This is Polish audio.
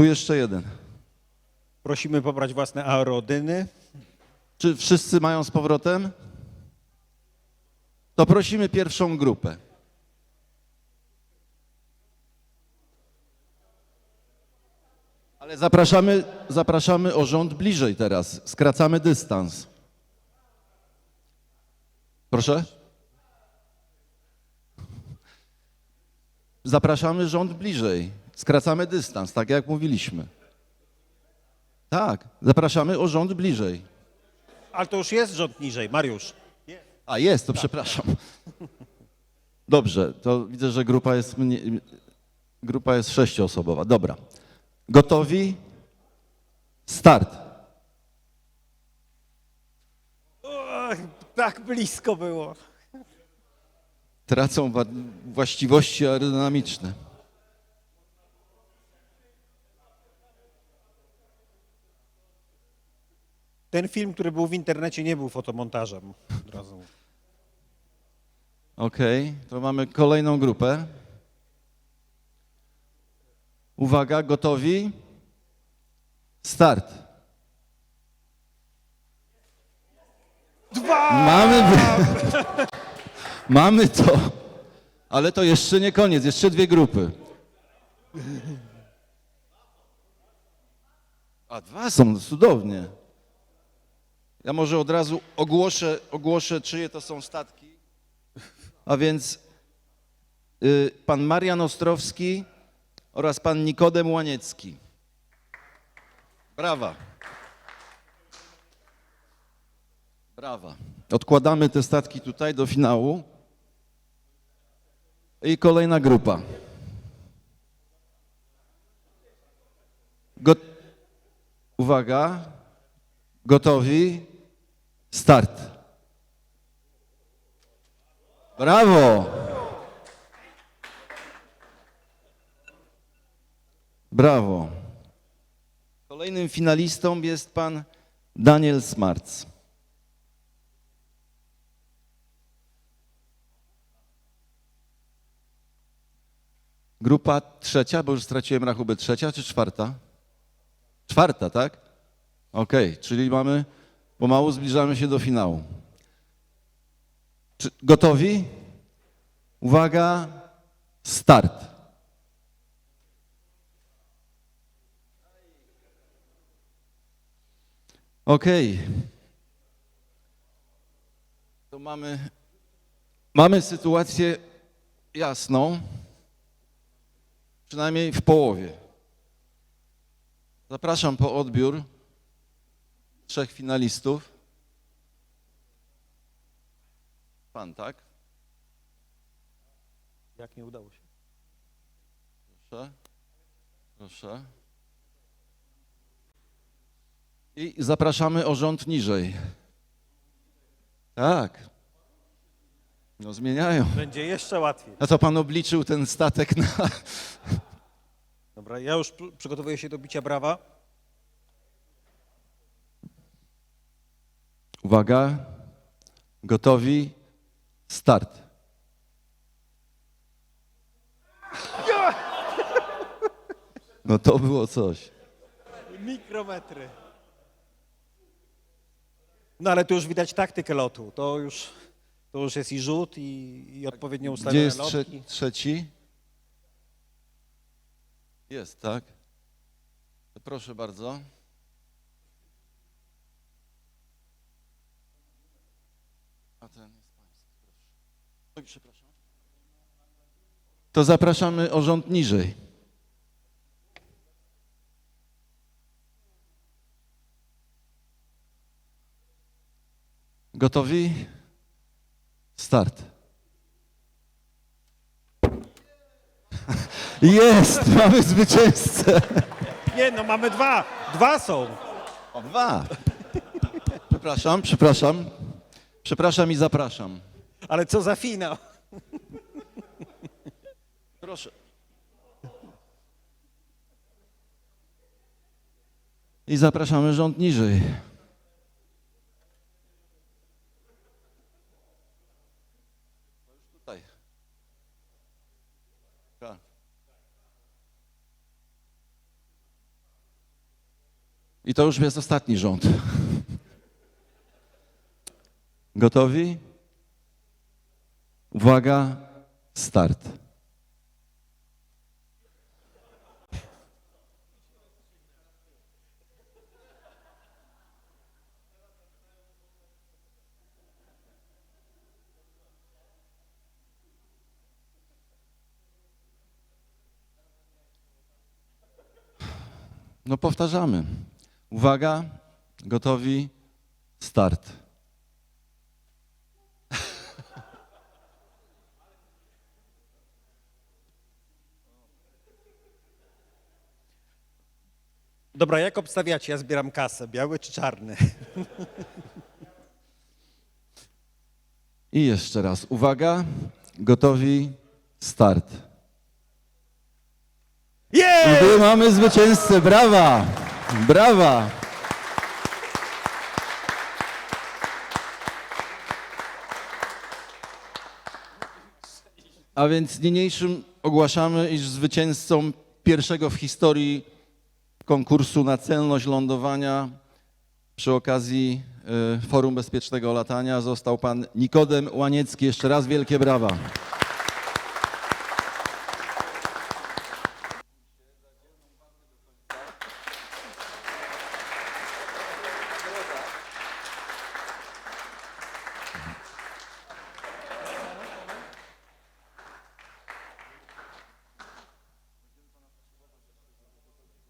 Tu jeszcze jeden. Prosimy pobrać własne aerodyny. Czy wszyscy mają z powrotem? To prosimy pierwszą grupę. Ale zapraszamy, zapraszamy o rząd bliżej teraz. Skracamy dystans. Proszę? Zapraszamy rząd bliżej. Skracamy dystans, tak jak mówiliśmy. Tak, zapraszamy o rząd bliżej. Ale to już jest rząd niżej, Mariusz. A jest, to przepraszam. Dobrze, to widzę, że grupa jest, mnie, grupa jest sześcioosobowa. Dobra. Gotowi? Start. Och, tak blisko było. Tracą wa- właściwości aerodynamiczne. Ten film, który był w internecie, nie był fotomontażem. Od razu. Okej, to mamy kolejną grupę. Uwaga, gotowi? Start. Dwa! Mamy, mamy to, ale to jeszcze nie koniec, jeszcze dwie grupy. A dwa są, cudownie. Ja może od razu ogłoszę, ogłoszę czyje to są statki. A więc y, pan Marian Ostrowski oraz pan Nikodem Łaniecki. Brawa. Brawa. Odkładamy te statki tutaj do finału. I kolejna grupa. Uwaga. Gotowi. Start. Brawo. Brawo. Kolejnym finalistą jest pan Daniel Smarc. Grupa trzecia, bo już straciłem rachubę, trzecia czy czwarta? Czwarta, tak? Okej, czyli mamy, pomału zbliżamy się do finału. Czy, gotowi? Uwaga, start. Okej. To mamy, mamy sytuację jasną przynajmniej w połowie. Zapraszam po odbiór trzech finalistów. Pan, tak? Jak nie udało się? Proszę. Proszę. I zapraszamy o rząd niżej. Tak. No zmieniają. Będzie jeszcze łatwiej. A to pan obliczył ten statek na... Dobra, ja już pr- przygotowuję się do bicia brawa. Uwaga. Gotowi. Start. No to było coś. Mikrometry. No ale tu już widać taktykę lotu. To już, to już jest i rzut, i, i odpowiednio Gdzie ustawione jest trze lotki. trzeci? Jest, tak? To proszę bardzo. Ten jest pański, proszę. Oj, przepraszam. To zapraszamy o rząd niżej. Gotowi? Start. Jest! Mamy zwycięzcę! Nie, no mamy dwa. Dwa są. O, dwa. Przepraszam, przepraszam. Przepraszam i zapraszam. Ale co za finał. Proszę. I zapraszamy rząd niżej. Tutaj. I to już jest ostatni rząd. Gotowi? Uwaga, start. No powtarzamy. Uwaga, gotowi, start. Dobra, jak obstawiacie? Ja zbieram kasę, biały czy czarny? I jeszcze raz. Uwaga, gotowi, start. I Jest! tu mamy zwycięzcę. Brawa! Brawa! A więc niniejszym ogłaszamy, iż zwycięzcą pierwszego w historii konkursu na celność lądowania przy okazji y, Forum Bezpiecznego Latania został pan Nikodem Łaniecki. Jeszcze raz wielkie brawa.